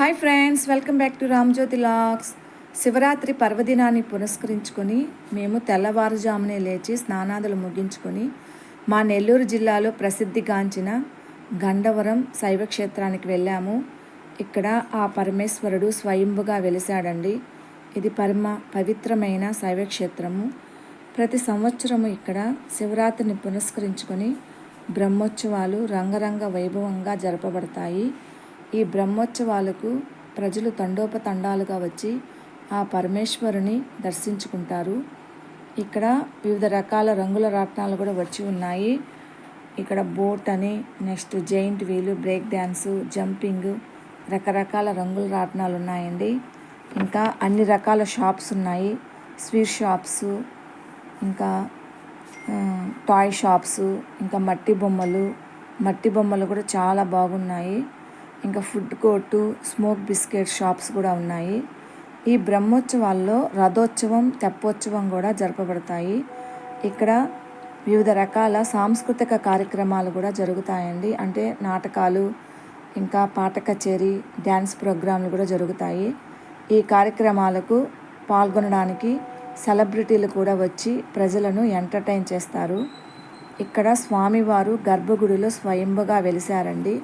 Hi friends welcome back to Ramjyothi vlogs Shivaratri పర్వదినాన్ని పురస్కరించుకొని మేము తెల్లవారుజామునే లేచి స్నానాదులు ముగించుకొని మా నెల్లూరు జిల్లాలో ప్రసిద్ధిగాంచిన గండవరం శైవక్షేత్రానికి వెళ్ళాము. ఇక్కడ ఆ పరమేశ్వరుడు స్వయంభుగా వెలిశాడండి. ఇది పరమ పవిత్రమైన శైవక్షేత్రము ప్రతి సంవత్సరము ఇక్కడ శివరాత్రిని పురస్కరించుకొని బ్రహ్మోత్సవాలు రంగరంగ వైభవంగా జరపబడతాయి. ఈ బ్రహ్మోత్సవాలకు ప్రజలు తండోపతండాలుగా వచ్చి ఆ పరమేశ్వరుని దర్శించుకుంటారు. ఇక్కడ వివిధ రకాల రంగుల రాట్నాలు కూడా వచ్చి ఉన్నాయి. ఇక్కడ బోట్ అని next giant wheel break dance jumping రకరకాల రంగుల రాట్నాలు ఉన్నాయండి. ఇంకా అన్ని రకాల షాప్స్ ఉన్నాయి. స్వీట్ షాప్స్ ఇంకా టాయ్ షాప్స్ ఇంకా మట్టి బొమ్మలు మట్టి బొమ్మలు కూడా చాలా బాగున్నాయి. ఇంకా food court smoke biscuit shops కూడా ఉన్నాయి. ఈ బ్రహ్మోత్సవాల్లో రథోత్సవం తెప్పోత్సవం కూడా జరపబడతాయి. ఇక్కడ వివిధ రకాల సాంస్కృతిక కార్యక్రమాలు కూడా జరుగుతాయండి. అంటే నాటకాలు ఇంకా పాట కచేరీ డ్యాన్స్ ప్రోగ్రాంలు కూడా జరుగుతాయి. ఈ కార్యక్రమాలకు పాల్గొనడానికి సెలబ్రిటీలు కూడా వచ్చి ప్రజలను ఎంటర్టైన్ చేస్తారు. ఇక్కడ స్వామివారు గర్భగుడిలో స్వయంభుగా వెలిశారండి.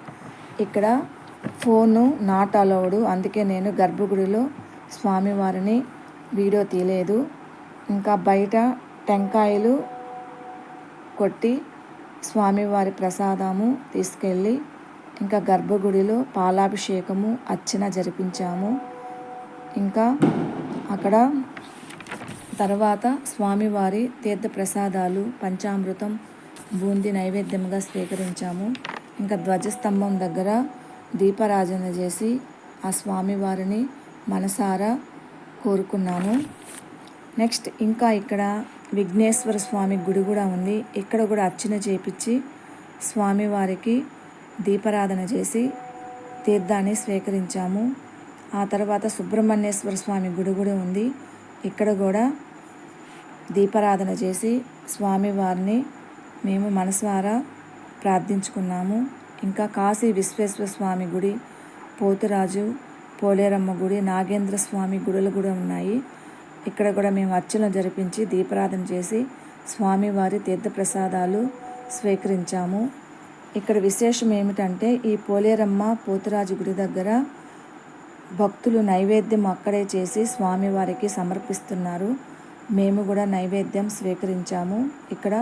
ఇక్కడ ఫోను నాట్ అలౌడ్ అందుకే నేను గర్భగుడిలో స్వామివారిని వీడియో తీయలేదు. ఇంకా బయట టెంకాయలు కొట్టి స్వామివారి ప్రసాదము తీసుకెళ్ళి ఇంకా గర్భగుడిలో పాలాభిషేకము అర్చన జరిపించాము. ఇంకా అక్కడ తర్వాత స్వామివారి తీర్థ ప్రసాదాలు పంచామృతం బూందీ నైవేద్యంగా స్వీకరించాము. ఇంకా ధ్వజస్తంభం దగ్గర దీపారాజన చేసి ఆ స్వామివారిని మనసారా కోరుకున్నాను. నెక్స్ట్ ఇంకా ఇక్కడ విఘ్నేశ్వర స్వామి గుడి కూడా ఉంది. ఇక్కడ కూడా అర్చన చేపించి స్వామివారికి దీపారాధన చేసి తీర్థాన్ని స్వీకరించాము. ఆ తర్వాత సుబ్రహ్మణ్యేశ్వర స్వామి గుడి కూడా ఉంది. ఇక్కడ కూడా దీపారాధన చేసి స్వామివారిని మేము మనసారా ప్రార్థించుకున్నాము. ఇంకా కాశీ విశ్వేశ్వర స్వామి గుడి పోతురాజు పోలేరమ్మ గుడి నాగేంద్ర స్వామి గుడులు కూడా ఉన్నాయి. ఇక్కడ కూడా మేము అర్చన జరిపించి దీపారాధన చేసి స్వామివారి తీర్థప్రసాదాలు స్వీకరించాము. ఇక్కడ విశేషం ఏమిటంటే ఈ పోలేరమ్మ పోతురాజు గుడి దగ్గర భక్తులు నైవేద్యం అక్కడే చేసి స్వామివారికి సమర్పిస్తున్నారు. మేము కూడా నైవేద్యం స్వీకరించాము. ఇక్కడ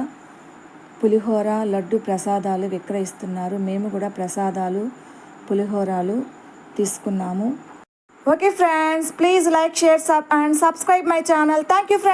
పులిహోర లడ్డు ప్రసాదాలు విక్రయిస్తున్నారు. మేము కూడా ప్రసాదాలు పులిహోరాలు తీసుకున్నాము. Okay friends please like share sub and subscribe my channel. Thank you friends.